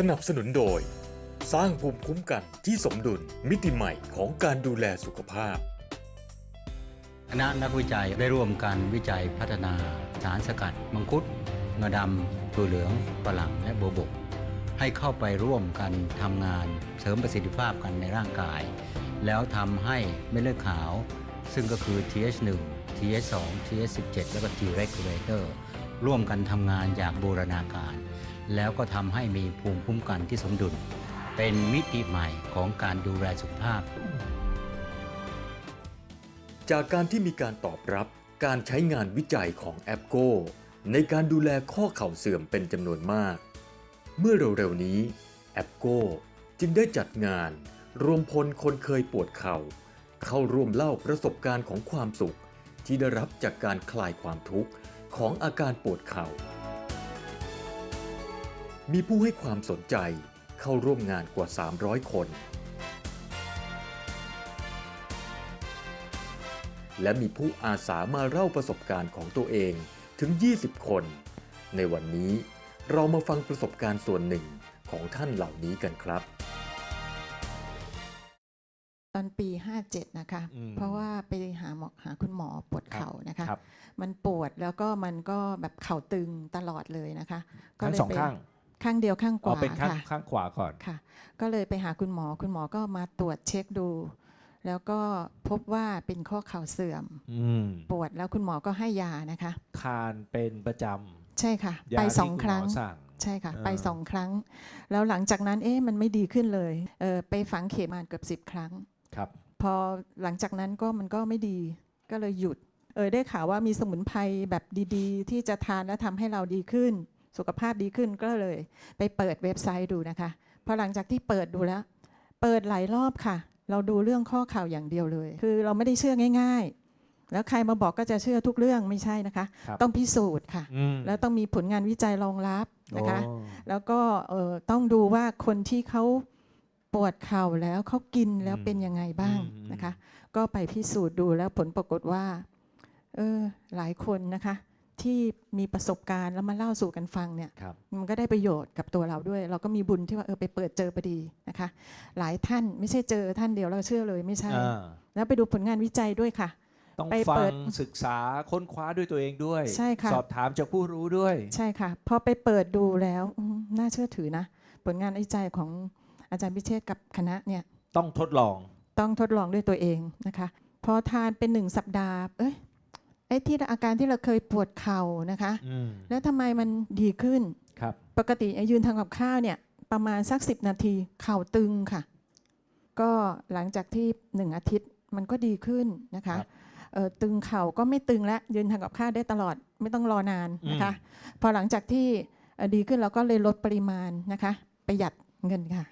สนับสนุนโดย สร้างภูมิคุ้มกันที่สมดุลมิติใหม่ของการดูแลสุขภาพ คณะนักวิจัยได้ร่วมกันวิจัยพัฒนาสารสกัด มังคุดงาดำตัวเหลืองฝรั่งและโบวบก ให้เข้าไปร่วมกันทำงานเสริมประสิทธิภาพกันในร่างกาย แล้วทำให้เม็ดเลือดขาว ซึ่งก็คือ TH1 TH2 TH17 แล้วก็ T regulator ร่วมกันทำงานอย่างบูรณาการ แล้วก็ทำให้มีภูมิคุ้มกันที่สมดุล เป็นมิติใหม่ของการดูแลสุขภาพ จากการที่มีการตอบรับการใช้งานวิจัยของแอปโกในการดูแลข้อเข่าเสื่อมเป็นจำนวนมาก เมื่อเร็วๆนี้แอปโกจึงได้จัดงาน รวมพลคนเคยปวดเข่า เข้าร่วมเล่าประสบการณ์ของความสุข ที่ได้รับจากการคลายความทุกข์ของอาการปวดเข่า มีผู้ให้ความสนใจเข้าร่วมงานกว่า 300 คน และมีผู้อาสามาเล่าประสบการณ์ของตัวเองถึง 20 คน ในวันนี้เรามาฟังประสบการณ์ส่วนหนึ่งของท่านเหล่านี้กันครับ ตอนปี 57 นะคะ อืมเพราะว่าไปหาหมอหาคุณหมอปวดเข่านะคะ ครับ มันปวดแล้วก็มันก็แบบเข่าตึงตลอดเลยนะคะทั้งเลยสองไปข้าง ข้างเดียวข้างขอ๋อวาเป็นข้างค่ะ ข้างขวาก่อน ค่ะ ก็เลยไปหาคุณหมอ คุณหมอก็มาตรวจเช็คดู แล้วก็พบว่าเป็นข้อเข่าเสื่อม อืมปวดแล้วคุณหมอก็ให้ยานะคะทานเป็นประจใช่ค่ะำยาไปที่สองณครั้งหมอสั่ง ใช่ค่ะอ่าไปสองครั้ง แล้วหลังจากนั้นเอ๊ะมันไม่ดีขึ้นเลยเออไปฝังเข็มมาเกือบสิบครั้ง ครับ พอหลังจากนั้นก็มันก็ไม่ดี ก็เลยหยุด เออได้ข่าวว่ามีสมุนไพรแบบดีๆ ที่จะทานแล้วทำให้เราดีขึ้น สุขภาพดีขึ้นก็เลย ไปเปิดเว็บไซต์ดูนะคะพอหลังจากที่เปิดดูแล้ว เปิดหลายรอบค่ะ เราดูเรื่องข้อข่าวอย่างเดียวเลย คือเราไม่ได้เชื่อง่าย ๆ แล้วใครมาบอกก็จะเชื่อทุกเรื่องไม่ใช่นะคะครับต้องพิสูจน์ค่ะอืมแล้วต้องมีผลงานวิจัยรองรับนะคะโอ้แล้วก็เอ่อต้องดูว่าคนที่เขาปวดเข่าแล้วเขากินแล้วเป็นยังไงบ้างอืมนะคะ ก็ไปพิสูจน์ดูแล้วผลปรากฏว่าเออหลายคนนะคะ ที่มีประสบการณ์แล้วมาเล่าสู่กันฟังเนี่ยครับ มันก็ได้ประโยชน์กับตัวเราด้วย เราก็มีบุญที่ว่าเออไปเปิดเจอพอดีนะคะ หลายท่านไม่ใช่เจอท่านเดียวเราเชื่อเลยไม่ใช่ อ่า แล้วไปดูผลงานวิจัยด้วยค่ะ ต้องไปฟัเปิงดศึกษาค้นคว้าด้วยตัวเองด้วย ใช่ค่ะ สอบถามจากผู้รู้ด้วย ใช่ค่ะพอไปเปิดดูแล้วอืมน่าเชื่อถือนะ ผลงานวิจัยของอาจารย์พิเชษกับคณะเนี่ยต้องทดลอง ต้องทดลองด้วยตัวเองนะคะ พอทานเป็นหนึ่งสัปดาห์เอ้ย ไอ้ที่อาการที่เราเคยปวดเข่านะคะอืมแล้วทำไมมันดีขึ้นครับ ปกติยืนทำกับข้าวเนี่ย ประมาณสักสิบนาทีเข่าตึงค่ะ ก็หลังจากที่หนึ่งอาทิตย์มันก็ดีขึ้นนะคะครับเอ่อตึงเข่าก็ไม่ตึงแล้วยืนทำกับข้าวได้ตลอดไม่ต้องรอนานนะคะ พอหลังจากที่เอ่อดีขึ้นเราก็เลยลดปริมาณนะคะ ประหยัด เงินค่ะ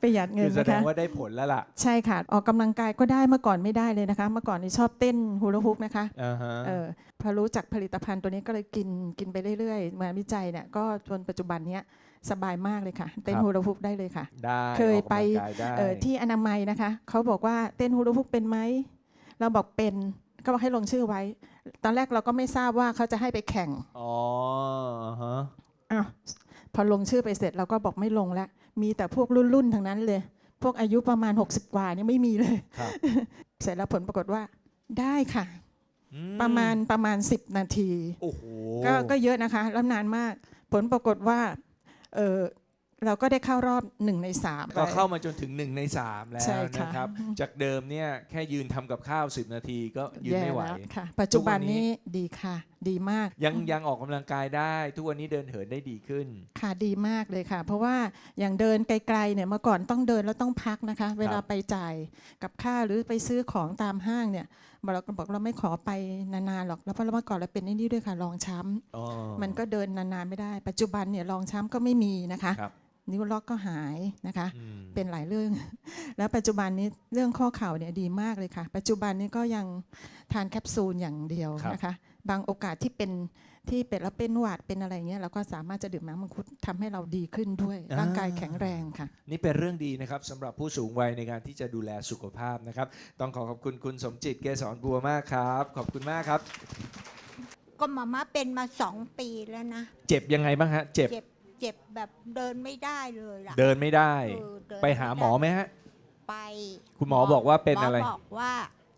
ประหยัดเงิคืนอแสนะดงคะว่าได้ผลแล้วล่ะ ใช่ค่ะ ออกกำลังกายก็ได้เมื่อก่อนไม่ได้เลยนะคะ เมื่อก่อนนี่ชอบเต้นฮูลาฮุกนะคะอ่าฮะเออพอรู้จักผลิตภัณฑ์ตัวนี้ก็เลยกินกินไปเรื่อยๆมาวิจัยเนี่ยก็จนปัจจุบันเนี้ยสบายมากเลยค่ะ เต้นฮูลาฮุกได้เลยค่ะได้เคยออกกำลังไปกายได้เออที่อนามัยนะคะเขาบอกว่าเต้นฮูลาฮุกเป็นไหมเราบอกเป็นก็บอกให้ลงชื่อไว้ ตอนแรกเราก็ไม่ทราบว่าเขาจะให้ไปแข่งอ๋ออ่าฮะอ้าว พอลงชื่อไปเสร็จเราก็บอกไม่ลงแล้ว มีแต่พวกรุ่นๆทั้งนั้นเลย พวกอายุประมาณ 60 กว่าเนี่ยไม่มีเลยครับเสร็จแล้วผลปรากฏว่าได้ค่ะอืประมาณประมาณ 10 นาทีโอ้โหก็ก็เยอะนะคะแล้วนานมาก ผลปรากฏว่า เออเราก็ได้เข้ารอบหนึ่งในสาม ก็เข้ามาจนถึงหนึ่งในสามแล้วใช่ค่ะ นะครับ จากเดิมเนี่ยแค่ยืนทำกับข้าว 10 นาทีก็ยืนแย่ไม่ไหว แล้วค่ะ ปัจจุบันทุกวันนี้นี้ดีค่ะ ดีมาก ยังยังออกกำลังกายได้ ทุกวันนี้เดินเหินได้ดีขึ้น ค่ะดีมากเลยค่ะ เพราะว่าอย่างเดินไกลๆเนี่ยเมื่อก่อนต้องเดินแล้วต้องพักนะคะ เวลาไปจ่ายกับค่าหรือไปซื้อของตามห้างเนี่ยเราก็บอกเราไม่ขอไปนานๆหรอกแล้วเพราะเมื่อก่อนเราเป็นไอ้นี่ด้วยค่ะรองช้ำอ๋อมันก็เดินนานๆไม่ได้ ปัจจุบันเนี่ยรองช้ำก็ไม่มีนะคะ ครับ นิ้วล็อกก็หายนะคะอืมเป็นหลายเรื่อง แล้วปัจจุบันนี้เรื่องข้อเข่าเนี่ยดีมากเลยค่ะ ปัจจุบันนี้ก็ยังทานแคปซูลอย่างเดียวนะคะ บางโอกาสที่เป็นที่เป็นแล้วเป็นหวัดเป็นอะไรเงี้ยเราก็สามารถจะดื่มน้ำมังคุดทำให้เราดีขึ้นด้วย ร่างกายแข็งแรงค่ะ นี่เป็นเรื่องดีนะครับสำหรับผู้สูงวัยในการที่จะดูแลสุขภาพนะครับ ต้องขอขอบคุณคุณสมจิตเกษรบัวมากครับ ขอบคุณมากครับ ก็มาม่าเป็นมาสองปีแล้วนะ เจ็บยังไงบ้างฮะ เจ็บ เจ็บเจ็บแบบเดินไม่ได้เลยล่ะเดินไม่ได้ เออเดินไปหาหมอไหมฮะ ไปคุณหมอบอกว่าเป็นอะไรหมบอกว่า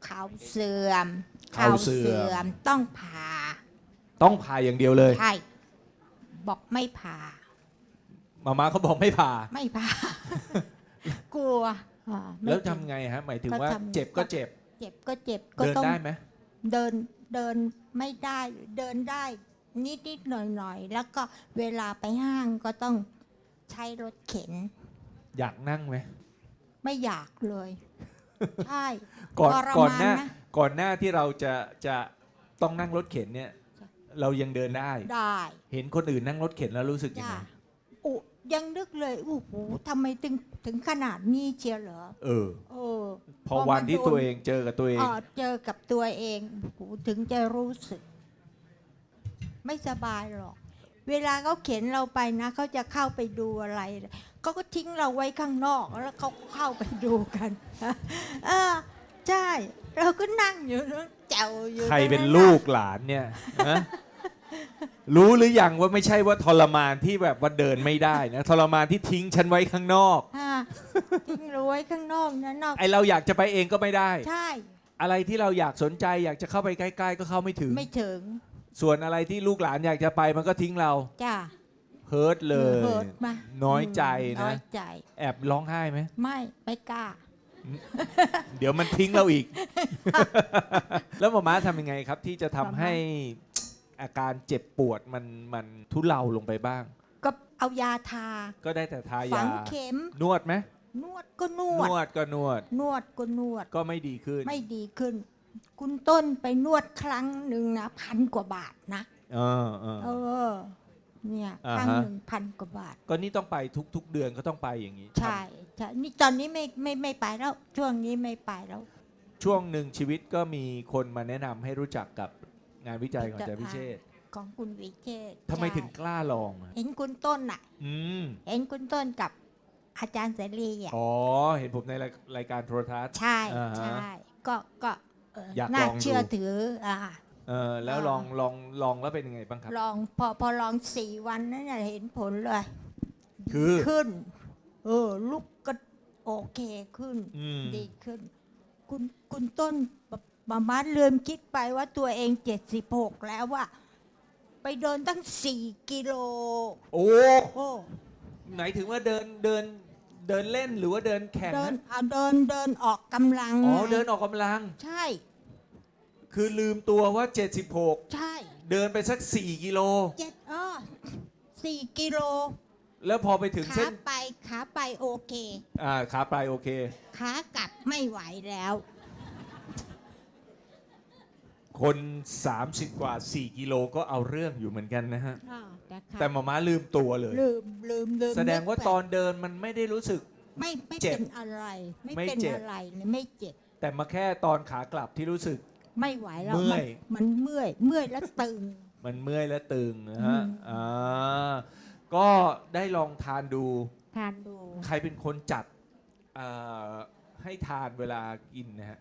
เขาเสื่อมเข่าเสื่อม มต้องผ่าต้องผ่าอย่างเดียวเลย ใช่บอกไม่ผ่า มาม่าเขาบอกไม่ผ่า ไม่ผ่า กลัวอ่าไม่แล้วเจ็ทำบไงฮะ หมายถึงก็ว่าทำ เจ็บก็เจ็บ เจ็บก็เจ็บก็เดินต้องได้ไหมเดินเดินไม่ได้ เดินได้ นิดนิดๆหน่อยหน่อยๆ แล้วก็เวลาไปห้างก็ต้องใช้รถเข็น อยากนั่งไหมไม่อยากเลย ใช่ก่อนทรก่อนมหน้านะก่อนหน้าที่เราจะจะต้องนั่งรถเข็นเนี่ย จ้ะ เรายังเดินได้ ได้เห็นคนอื่นนั่งรถเข็นแล้วรู้สึกยังจ้าไงอุยังนึกเลยโอ้โหทำไมถึงถึงขนาดนี้เชียวเหรอเออ เออพอวันที่ตัวเองเจอกับตัวเอง เออเจอกับตัวเองโอ้โหถึงจะรู้สึก ไม่สบายหรอก เวลาเขาเข็นเราไปนะเขาจะเข้าไปดูอะไรเขาก็ทิ้งเราไว้ข้างนอกแล้วเขาก็เข้าไปดูกันเออใช่ เราก็นั่งอยู่นั่งแจวอยู่ใครเป็นตงะลูกหลานเนี่ยฮะรู้หรือยังว่าไม่ใช่ว่าทรมานที่แบบว่าเดินไม่ได้นะทรมานที่ทิ้งฉันไว้ข้างนอกอ่าทิ้งเราไว้ข้างนอกนะนอกไอเราอยากจะไปเองก็ไม่ได้ ใช่ อะไรที่เราอยากสนใจอยากจะเข้าไปใกล้ ๆ ก็เข้าไม่ถึงไม่ถึง ส่วนอะไรที่ลูกหลานอยากจะไปมันก็ทิ้งเราจ้า เฮิร์ตเลย เฮิร์ตมาน้อยใจน้อนะ ยใจ แอบร้องไห้ไหม ไม่ไม่กล้า เดี๋ยวมันทิ้งเราอีก แล้วหมอม้าทำยังไงครับ ที่จะทำหมอม้าให้อาการเจ็บปวดมันมันทุเลาลงไปบ้าง ก็เอายาทา ก็ได้แต่ทาฝัยางเข็ม นวดไหมนวดก็นนวด วดก็นวด นวดก็นวด ก็ไม่ดีขึ้น ไม่ดีขึ้น คุณต้นไปนวดครั้งหนึ่งนะพันกว่าบาทนะ เออเออ เออ เนี่ยอ่าฮะครั้งหนึ่งพันกว่าบาท ก็นี่ต้องไปทุกๆเดือนก็ต้องไปอย่างนี้ใช่ใช่นี่ตอนนี้ไม่ไม่ไม่ไปแล้ว ช่วงนี้ไม่ไปแล้วช่วงหนึ่งชีวิตก็มีคนมาแนะนำให้รู้จักกับงานวิจัยของอาจารย์พิเชษฐ์ของคุณวิเชษฐ์ทำไมใช่ถึงกล้าลองอะเห็นคุณต้นอะ อืมเห็นคุณต้นกับอาจารย์เสรีอะอ๋อเห็นผมในรายรายการโทรทัศน์ ใช่อ่าฮะ ใช่ก็ก็เอ่ออยากน่าลองดูเชื่อถืออ่า เออแล้วอ่าลองลองลองแล้วเป็นยังไงบ้างครับ ลองพอพอลองสี่วันนั้นน่ะเห็นผลเลยคือ ขึ้น เออ ลุกก็โอเคขึ้น อืม ดีขึ้น คุณคุณต้นมามาลืมคิดไปว่าตัวเองเจ็ดสิบหกแล้วว่า ไปเดินตั้งสี่กิโล โอ้ โอ้ ไหนถึงว่าเดินเดิน เดินเล่นหรือว่าเดินแข่งเดินนะเอาเดินเดินออกกำลังอ๋อไงเดินออกกำลัง ใช่ คือลืมตัวว่า 76 ใช่เดินไปสัก 4 กิโล เจ็ดอ้อสี่กิโลแล้วพอไปถึงขาเส้นไปขาไปโอเค อ่าขาปลายโอเค ขากลับไม่ไหวแล้ว คน 30 กว่า 4 กิโลก็เอาเรื่องอยู่เหมือนกันนะฮะ อ่า แต่ขาแต่หมาม้าลืมตัวเลย ลืมลืมลืมแสดงว่านึกไปตอนเดินมันไม่ได้รู้สึก ไม่ไม่เจ็บเป็นอะไร ไม่ไม่เป็นเจ็บ อะไรเลยไม่เจ็บ แต่มาแค่ตอนขากลับที่รู้สึก ไม่ไหวแล้วเมื่อยนมันเมื่อย เมื่อยแล้วตึง มันเมื่อยและตึงนะฮะอืม อ่าก็ได้ลองทานดู ทานดู ใครเป็นคนจัดเอ่อให้ทานเวลากินนะฮะ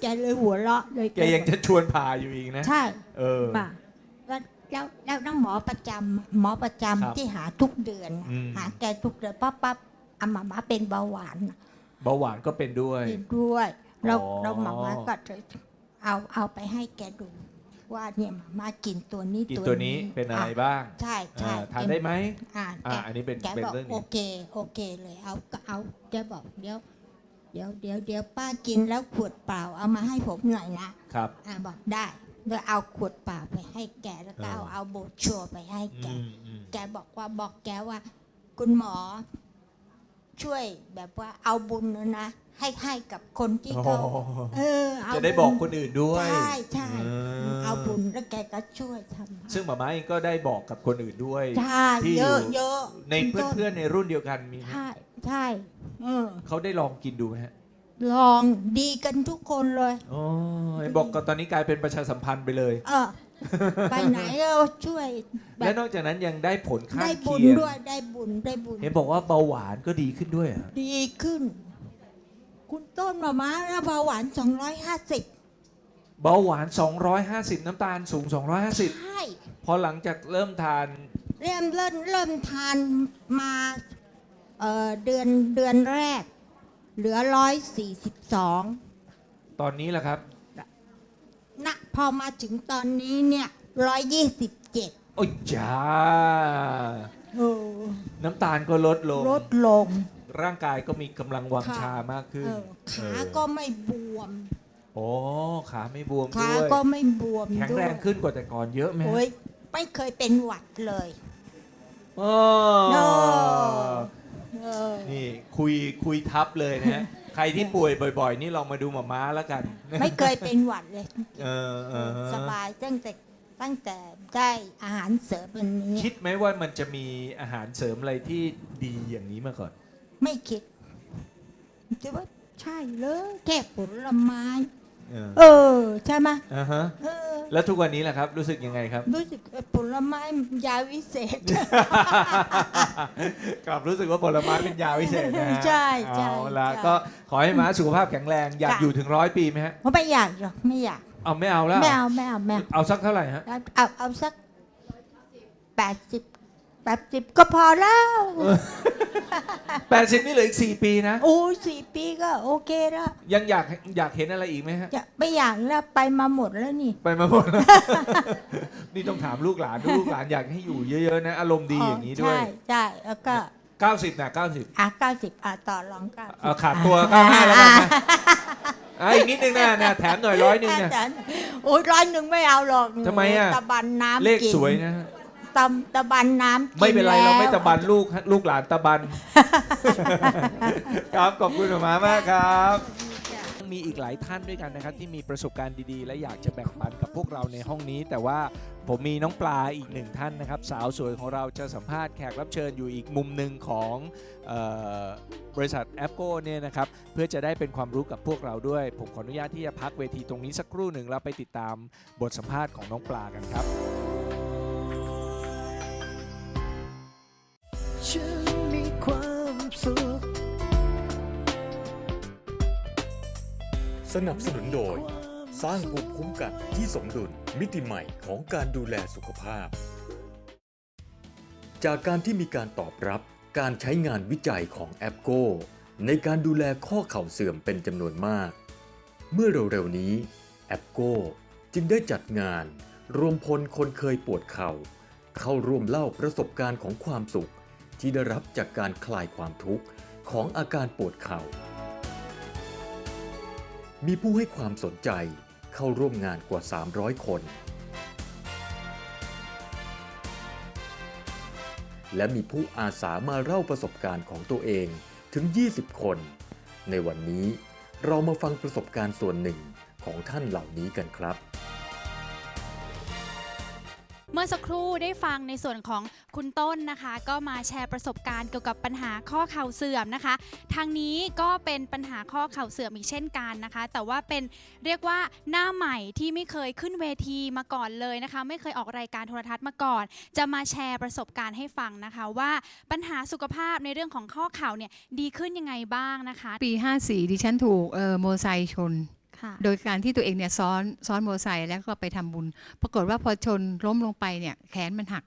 แกเลยหัวเราะเลยแกยังจะชวนพาอยู่อีกนะ ใช่เออ ป่ะแล้วแล้วแล้วน้องหมอประจำหมอประจำครับที่หาทุกเดือนน่ะอืม หาแกทุกเดือนปั๊บปั๊บอามามาเป็นเบาหวานน่ะเบาหวานก็เป็นด้วย เป็นด้วย เราอ๋อ เราหมามาก็เลยเอาเอาไปให้แกดู ว่าเนี่ยหมามากินตัวนี้กินตัวนี้เป็นอะไรอ่บ้างใช่ใช่อ่าทานได้ไหมอ่าอ่าแก อันนี้เป็นแกเป็นบอกเรื่องหโอนี้เคโอเคเลยเอาก็เอาแกบอกเดี๋ยวเดี๋ยวเดี๋ยวเดี๋ยวป้ากินแล้วขวดเปล่าเอามาให้ผมหน่อยนะครับ อ่าบอกได้โดยเอาขวดเปล่าไปให้แกแล้วก็เอาอ่าเอาโบรชัวร์ไปให้แก อืมอืมแกบอกว่าบอกแกว่า คุณหมอ ช่วยแบบว่าเอาบุญนะนะให้ให้กับคนที่เขาโอ้เออเอาจะได้บอกคนอื่นด้วยใช่ใช่เออเอาบุญแล้วแกก็ช่วยทำซึ่งหมาม้าเองก็ได้บอกกับคนอื่นด้วย ใช่ที่เยอะอยู่เยอะในเพื่อนๆในรุ่นเดียวกันมีไหม ใช่ใช่ เออ เขาได้ลองกินดูไหมฮะลองดีกันทุกคนเลย อ๋อเห็นบอกก็ตอนนี้กลายเป็นประชาสัมพันธ์ไปเลย เออ ไปไหนก็ช่วยแบและบนอกจากนั้นยังได้ผลข้างได้บุญเคียงด้วยได้บุญได้บุญ เห็นบอกว่าเบาหวานก็ดีขึ้นด้วยเหรอดีขึ้น คุณต้นมาม้าแล้วเบาหวาน 250เบาหวาน 250 น้ำตาลสูง250ใช่พอหลังจากเริ่มทาน เริ่มเริ่มเริ่มทานมา เอ่อเดือนเดือนแรก เหลือ142ตอนนี้แหละครับ นะพอมาถึงตอนนี้เนี่ย127โอ้ยจ้าโอ้น้ำตาลก็ลดลง ลดลง ร่างกายก็มีกำลังวังค่ะ ชามากขึ้นเออขาเออก็ไม่บวม โอ้ขาไม่บวมขาด้วย ก็ไม่บวมแข็งด้วแรยงขึ้นกว่าแต่ก่อนเยอะไหมฮะโอ้ยไม่เคยเป็นหวัดเลยอ๋อโน่เออ นี่คุยคุยทับเลยนะฮะ ใครที่ป่วยบ่อย ๆ นี่ลองมาดูหมาม้าแล้วกัน ไม่เคยเป็นหวัดเลย เออเออสบายตั้งแต่ตั้งแต่ได้อาหารเสริมอันนี้ คิดไหมว่ามันจะมีอาหารเสริมอะไรที่ดีอย่างนี้มาก่อน ไม่คิดคิดว่าใช่เลยแค่ผลไม้ เออ เออ ใช่ไหมอ่าฮะ เออ แล้วทุกวันนี้แหละครับ รู้สึกยังไงครับ รู้สึกผลไม้ยาวิเศษ กลับรู้สึกว่าผลไม้เป็นยาวิเศษนะฮะใช่ใช่เอาละใช่ก็ขอให้ม้าสุขภาพแข็งแรงอยากจ้ะอยู่ถึงร้อยปีไหมฮะเพราะไม่อยากหรอกไม่อยากเอาไม่เอาแล้วไม่เอาไม่เอาไม่เอาเอาสักเท่าไหร่ฮะเอาเอาเอาสักแปดสิบแปดสิบก็พอแล้ว แปดสิบนี่เหลืออีกสี่ปีนะ โอ้ยสี่ปีก็โอเคแล้ว ยังอยากอยากเห็นอะไรอีกไหมฮะ จะไม่อยากแล้วไปมาหมดแล้วนี่ ไปมาหมดแล้ว นี่ต้องถามลูกหลานลูกหลานอยากให้อยู่เยอะๆนะ อารมณ์ดีอย่างนี้ด้วย ใช่ใช่แล้วก็90นะ90 อะเก้าสิบอะต่อรองเก้าสิบเอาขาดตัว95แล้วกันนะ อะอีกนิดนึงนะนะแถมหน่อยร้อยหนึ่งนะโอ้ยร้อยหนึ่งไม่เอาหรอกทำไมอะ ตะบันน้ำเลขกินสวยนะฮะ ตำตะบันน้ำกิไม่เป็นไรเราไม่แล้วตะบันลูกฮะลูกหลานตะบัน ครับขอบคุณหมอมามากครับ มีอีกหลายท่านด้วยกันนะครับ ที่มีประสบการณ์ดีๆ และอยากจะแบ่งปันกับพวกเราในห้องนี้ แต่ว่าผมมีน้องปลาอีกหนึ่งท่านนะครับ สาวสวยของเราจะสัมภาษณ์แขกรับเชิญอยู่อีกมุมหนึ่งของเออบริษัทแอปโกเนี่ยนะครับ เพื่อจะได้เป็นความรู้กับพวกเราด้วย ผมขออนุญาตที่จะพักเวทีตรงนี้สักครู่หนึ่งแล้วไปติดตามบทสัมภาษณ์ของน้องปลากันครับ ฉันมีความสุข สนับสนุนโดย สร้างภูมิคุ้มกันที่สมดุลมิติใหม่ของการดูแลสุขภาพ จากการที่มีการตอบรับการใช้งานวิจัยของแอปโกในการดูแลข้อเข่าเสื่อมเป็นจำนวนมาก เมื่อเร็วๆนี้แอปโกจึงได้จัดงาน รวมพลคนเคยปวดเข่า เข้าร่วมเล่าประสบการณ์ของความสุข ที่ได้รับจากการคลายความทุกข์ของอาการปวดเข่า มีผู้ให้ความสนใจเข้าร่วมงานกว่า 300 คน และมีผู้อาสามาเล่าประสบการณ์ของตัวเองถึง 20 คน ในวันนี้เรามาฟังประสบการณ์ส่วนหนึ่งของท่านเหล่านี้กันครับ เมื่อสักครู่ได้ฟังในส่วนของคุณต้นนะคะ ก็มาแชร์ประสบการณ์เกี่ยวกับปัญหาข้อเข่าเสื่อมนะคะ ทางนี้ก็เป็นปัญหาข้อเข่าเสื่อมอีกเช่นกันนะคะ แต่ว่าเป็นเรียกว่าหน้าใหม่ที่ไม่เคยขึ้นเวทีมาก่อนเลยนะคะ ไม่เคยออกรายการโทรทัศน์มาก่อน จะมาแชร์ประสบการณ์ให้ฟังนะคะ ว่าปัญหาสุขภาพในเรื่องของข้อเข่าเนี่ยดีขึ้นยังไงบ้างนะคะ ปี 54 ดิฉันถูกเออโมไซค์ชน โดยการที่ตัวเองเนี่ยซ้อนซ้อนมอเตอร์ไซค์แล้วก็ไปทำบุญ ปรากฏว่าพอชนล้มลงไปเนี่ยแขนมันหัก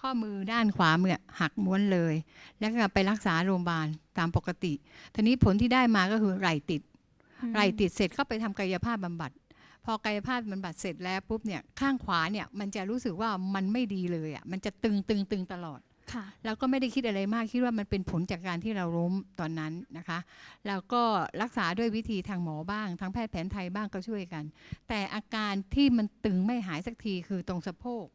ข้อมือด้านขวามือหักม้วนเลย แล้วก็ไปรักษาโรงพยาบาลตามปกติทีนี้ผลที่ได้มาก็คือไหล่ติดไหล่ติดเสร็จก็ไปทำกายภาพบำบัด พอกายภาพบำบัดเสร็จแล้วปุ๊บเนี่ยข้างขวาเนี่ยมันจะรู้สึกว่ามันไม่ดีเลยอะมันจะตึงตึงตึงตลอด ค่ะเราก็ไม่ได้คิดอะไรมากคิดว่ามันเป็นผลจากการที่เราล้มตอนนั้นนะคะ แล้วก็รักษาด้วยวิธีทางหมอบ้าง ทางแพทย์แผนไทยบ้างก็ช่วยกัน แต่อาการที่มันตึงไม่หายสักทีคือตรงสะโพก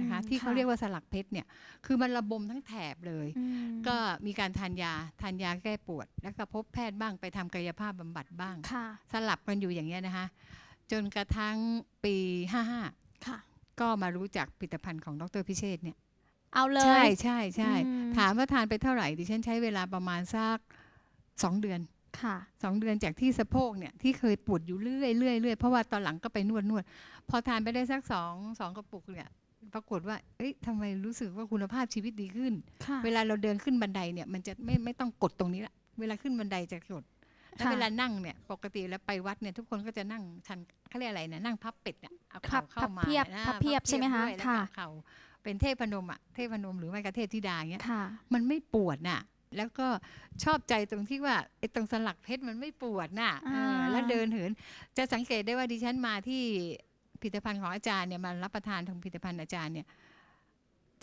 นะคะที่เขาเรียกว่าสลักเพชรเนี่ยคือมันระบมทั้งแถบเลยอืมก็มีการทานยาทานยาแก้ปวด แล้วก็พบแพทย์บ้างไปทำกายภาพบำบัดบ้างค่ะสลับกันอยู่อย่างเงี้ยนะคะ จนกระทั่งปี 55ค่ะก็มารู้จักผลิตภัณฑ์ของดรพิเชษฐ์เนี่ย เอาเลย ใช่ใช่ใช่อืม ถามว่าทานไปเท่าไหร่ดิฉันใช้เวลาประมาณสักสองเดือนค่ะ สองเดือนจากที่สะโพกเนี่ยที่เคยปวดอยู่เรื่อยเรื่อยเรื่อยเพราะว่าตอนหลังก็ไปนวดนวดพอทานไปได้สักสองสองกระปุกเนี่ยปรากฏว่า เอ้ยทำไมรู้สึกว่าคุณภาพชีวิตดีขึ้น ค่ะเวลาเราเดินขึ้นบันไดเนี่ยมันจะไม่ไม่ต้องกดตรงนี้ละเวลาขึ้นบันไดจะกดแล้วค่ะ เวลานั่งเนี่ยปกติแล้วไปวัดเนี่ยทุกคนก็จะนั่งชันเขาเรียกอะไรนะนั่งพับเป็ดอะเอาพัเข่าบเข้าพับมาเพียบนะพับเพียบใช่ไหมคะด้วยแล้วค่ะก็เข่า เป็นเทพนมอะเทพนมหรือไม่ก็เทพธิดาอย่างเงี้ยค่ะมันไม่ปวดน่ะ แล้วก็ชอบใจตรงที่ว่าไอ้ตรงสลักเพชรมันไม่ปวดน่ะเอออ่าแล้วเดินเหิน จะสังเกตได้ว่าดิฉันมาที่ผลิตภัณฑ์ของอาจารย์เนี่ยมารับประทานทางผลิตภัณฑ์อาจารย์เนี่ย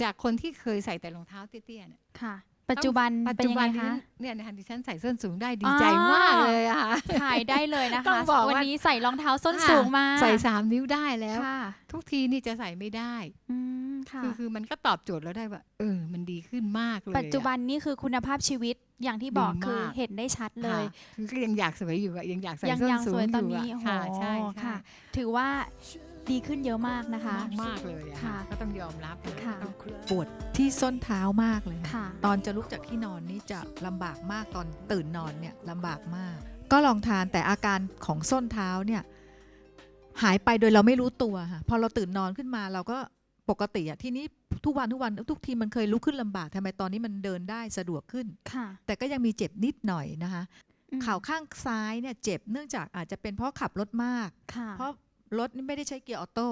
จากคนที่เคยใส่แต่รองเท้าเตี้ยๆเนี่ยค่ะ ปัจจุบันปัจเป็นจุยังบัไงนนี้คะ เนี่ยนะคะดิฉันใส่ส้นสูงได้ดีอ่าใจมากเลยอะค่ะถ่ายได้เลยนะต้คะองบอกว่า วันนี้ใส่รองเท้าส้นค่ะสูงมาใส่สามนิ้วได้แล้ว ค่ะทุกทีนี่จะใส่ไม่ได้ อืมค่ะ คือคือมันก็ตอบโจทย์เราได้ว่า เออ มันดีขึ้นมากเลยอะ ปัจจุบันนี่คือคุณภาพชีวิตอย่างที่บอกดีมาก คือเห็นได้ชัดเลย ค่ะคือก็ยังอยากสวยอยู่อะยังอยากใส่ยังส้นยังสูสงวยตอนอยู่นี้อะโอ้โหค่ะ ใช่ใช่ค่ะ ถือว่า ดีขึ้นเยอะมากนะคะ มากมากเลยอะค่ะก็ต้องยอมรับเลยค่ะ ต้องปวดที่ส้นเท้ามากเลย ค่ะ ตอนจะลุกจากที่นอนนี่จะลำบากมากตอนตื่นนอนเนี่ยลำบากมาก ก็ลองทานแต่อาการของส้นเท้าเนี่ยหายไปโดยเราไม่รู้ตัวค่ะพอเราตื่นนอนขึ้นมาเราก็ปกติอะทีนี้ทุกวันทุกวันทุกทีมันเคยลุกขึ้นลำบากทำไมตอนนี้มันเดินได้สะดวกขึ้น ค่ะแต่ก็ยังมีเจ็บนิดหน่อยนะคะอืมเข่าข้างซ้ายเนี่ยเจ็บเนื่องจากอาจจะเป็นเพราะขับรถมาก ค่ะเพราะ รถนี่ไม่ได้ใช้เกียร์ออโต้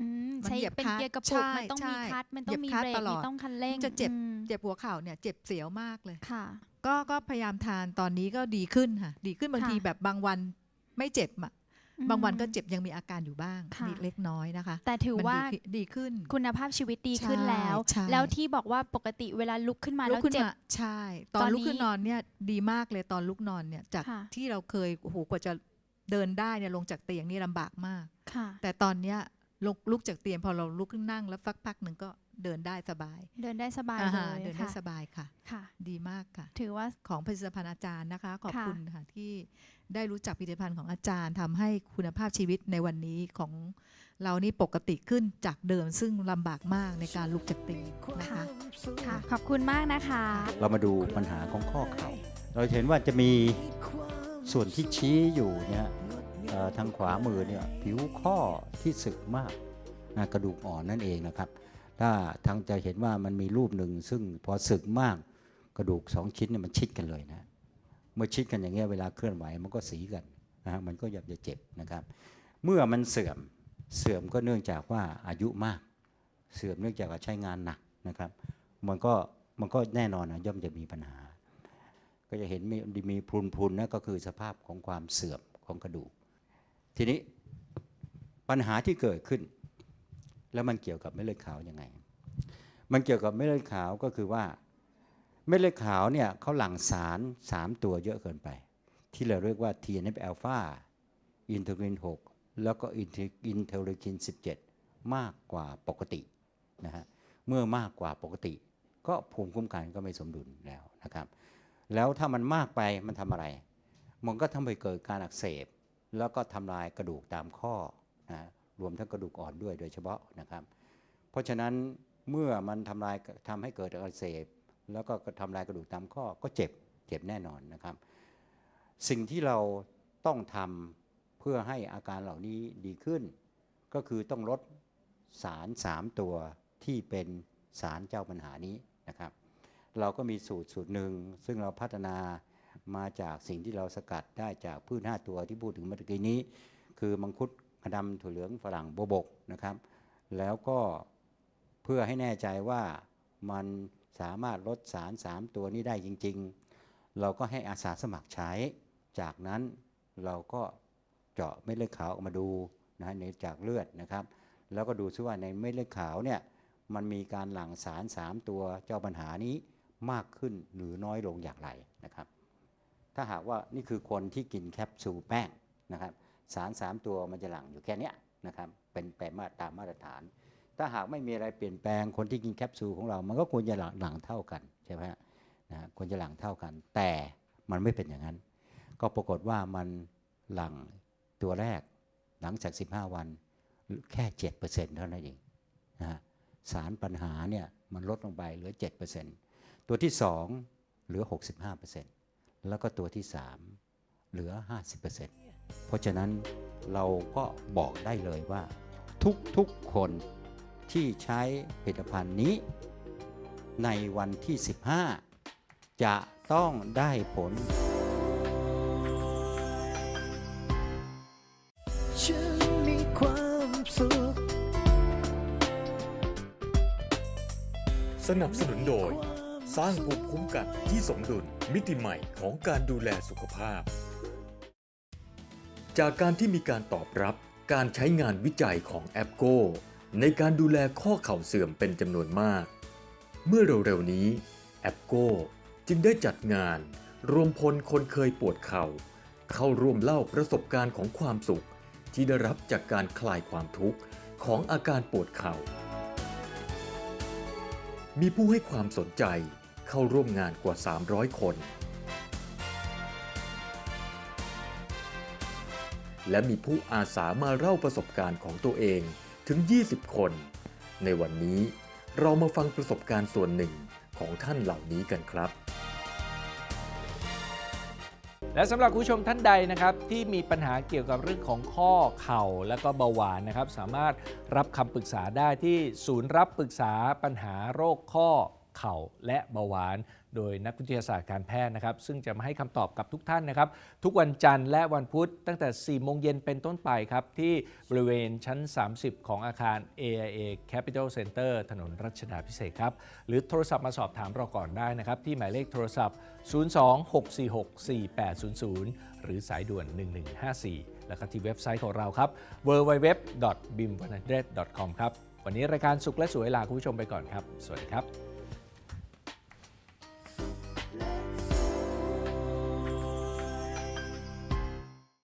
อืมมันใช้เหยียบเป็นคลัตช์เกียร์กระปุกใช่มันต้องมีใช่คลัตช์มันเหต้ยีอยงบมีคลัตช์เบรกตลอมีดต้องคันเร่งจะเจ็บอืมเจ็บหัวเข่าเนี่ยเจ็บเสียวมากเลยค่ะ ก็ก็พยายามทานตอนนี้ก็ดีขึ้นค่ะ ดีขึ้นบางค่ะทีแบบบางวันไม่เจ็บอะอืมบางวันก็เจ็บยังมีอาการอยู่บ้างค่ะนิดเล็กน้อยนะคะ แต่ถือมันว่าดีขึ้นดีขึ้นคุณภาพชีวิตดีขึ้นใช่แล้วใช่แล้วที่บอกว่าปกติเวลาลุกขึ้นมาลุแล้กวขึ้นเจ็บมาใช่ ตอตอนนลุกขึ้นนี้นอนเนี่ยดีมากเลยตอนลุกนอนเนี่ยจากค่ะที่เราเคยโอ้โหกว่าจะ เดินได้เนี่ยลงจากเตียงนี่ลำบากมากค่ะ แต่ตอนเนี้ยลุกลุกจากเตียงพอเราลุกขึ้นนั่งแล้วสักพักหนึ่งก็เดินได้สบาย เดินได้สบายอ่าเลฮะยเดินได้ค่ะสบายค่ะค่ะ ดีมากค่ะ ถือว่าของผลิตภัณฑ์อาจารย์นะคะ ขอบค่ะคุณค่ะที่ได้รู้จักผลิตภัณฑ์ของอาจารย์ทำให้คุณภาพชีวิตในวันนี้ของเรานี่ปกติขึ้นจากเดิมซึ่งลำบากมากในการลุกจากเตียงนะคะค่ะ ขอบคุณมากนะคะ เรามาดูปัญหาของข้อเข่าเราจะเห็นว่าจะมี ส่วนที่ชี้อยู่เนี่ยทางขวามือเนี่ยผิวข้อที่สึกมากนะกระดูกอ่อนนั่นเองนะครับ ถ้าทางจะเห็นว่ามันมีรูปหนึ่ง ซึ่งพอสึกมากกระดูกสองชิ้นเนี่ยมันชิดกันเลยนะ เมื่อชิดกันอย่างเงี้ยเวลาเคลื่อนไหวมันก็สีกันนะฮะมันก็อยากจะเจ็บนะครับ เมื่อมันเสื่อมเสื่อมก็เนื่องจากว่าอายุมาก เสื่อมเนื่องจากว่าใช้งานหนักนะครับ มันก็มันก็แน่นอนนะย่อมจะมีปัญหา ก็จะเห็นมีมีพรุนพุนๆนะก็คือสภาพของความเสื่อมของกระดูก ทีนี้ปัญหาที่เกิดขึ้น แล้วมันเกี่ยวกับเม็ดเลือดขาวยังไง มันเกี่ยวกับเม็ดเลือดขาวก็คือว่าเม็ดเลือดขาวเนี่ยเขาหลั่งสาร 3 ตัวเยอะเกินไป ที่เราเรียกว่า TNF อ l p h a อินเทอร์ลิน 6 แล้วก็อินเทอร์ลิน 17 มากกว่าปกตินะฮะเมื่อมากกว่าปกติ ก็ภูมิคุ้มกันก็ไม่สมดุลแล้วนะครับ แล้วถ้ามันมากไปมันทำอะไร มันก็ทำให้เกิดการอักเสบ แล้วก็ทำลายกระดูกตามข้อนะรวมทั้งกระดูกอ่อนด้วยโดยเฉพาะนะครับ เพราะฉะนั้นเมื่อมันทำลายทำให้เกิดอักเสบ แล้วก็ทำลายกระดูกตามข้อก็เจ็บเจ็บแน่นอนนะครับ สิ่งที่เราต้องทำเพื่อให้อาการเหล่านี้ดีขึ้น ก็คือต้องลดสาร 3 ตัวที่เป็นสารเจ้าปัญหานี้นะครับ เราก็มีสูตรสูตรหนึ่ง ซึ่งเราพัฒนามาจากสิ่งที่เราสกัดได้จากพืช5ตัวที่พูดถึงเมื่อกี้นี้ คือมังคุดกระดำถั่วเหลืองฝรั่งโบบกนะครับ แล้วก็เพื่อให้แน่ใจว่ามันสามารถลดสาร 3 ตัวนี้ได้จริง ๆ เราก็ให้อาสาสมัครใช้ จากนั้นเราก็เจาะเม็ดเลือดขาวออกมาดูนะฮะในจากเลือดนะครับ แล้วก็ดูซิว่าในเม็ดเลือดขาวเนี่ยมันมีการหลั่งสาร 3 ตัวเจ้าปัญหานี้ มากขึ้นหรือน้อยลงอย่างไรนะครับ ถ้าหากว่านี่คือคนที่กินแคปซูลแป้งนะครับ สาร 3 ตัวมันจะหลั่งอยู่แค่นี้นะครับ เป็นแปมาตามมาตรฐาน ถ้าหากไม่มีอะไรเปลี่ยนแปลงคนที่กินแคปซูลของเรา มันก็ควรจะหลังหลังเท่ากันใช่ไหมฮะนะควรจะหลั่งเท่ากัน แต่มันไม่เป็นอย่างนั้น ก็ปรากฏว่ามันหลั่งตัวแรกหลังจาก 15 วันแค่7%เท่านั้นเองนะฮะสารปัญหาเนี่ยมันลดลงไปเหลือ 7% ตัวที่2เหลือ 65%แล้วก็ตัวที่3เหลือ 50%เพราะฉะนั้นเราก็บอกได้เลยว่า ทุกๆคนที่ใช้ผลิตภัณฑ์นี้ ในวันที่ 15 จะต้องได้ผลฉันมีความสุขสนับสนุนโดย สร้างภูมิคุ้มกันที่สมดุลมิติใหม่ของการดูแลสุขภาพ จากการที่มีการตอบรับการใช้งานวิจัยของแอปโกในการดูแลข้อเข่าเสื่อมเป็นจำนวนมาก เมื่อเร็วๆนี้แอปโกจึงได้จัดงาน รวมพลคนเคยปวดเข่า เข้าร่วมเล่าประสบการณ์ของความสุข ที่ได้รับจากการคลายความทุกข์ของอาการปวดเข่า มีผู้ให้ความสนใจ เข้าร่วมงานกว่า 300 คน และมีผู้อาสามาเล่าประสบการณ์ของตัวเองถึง 20 คน ในวันนี้เรามาฟังประสบการณ์ส่วนหนึ่งของท่านเหล่านี้กันครับและสำหรับคุณผู้ชมท่านใดนะครับที่มีปัญหาเกี่ยวกับเรื่องของข้อเข่าและก็เบาหวานนะครับ สามารถรับคำปรึกษาได้ที่ศูนย์รับปรึกษาปัญหาโรคข้อ เข่าและเบาหวาน โดยนักวิทยาศาสตร์การแพทย์นะครับ ซึ่งจะมาให้คำตอบกับทุกท่านนะครับ ทุกวันจันทร์และวันพุธตั้งแต่ 4 โมงเย็นเป็นต้นไปครับ ที่บริเวณชั้น 30 ของอาคาร AIA Capital Center ถนนรัชดาพิเศษกครับ หรือโทรศัพท์มาสอบถามเราก่อนได้นะครับ ที่หมายเลขโทรศัพท์ 026464800 หรือสายด่วน 1154 แล้วก็ที่เว็บไซต์ของเราครับ www.bimvanadret.com ครับวันนี้รายการสุขและสวยลาคุณผู้ชมไปก่อนครับ สวัสดีครับ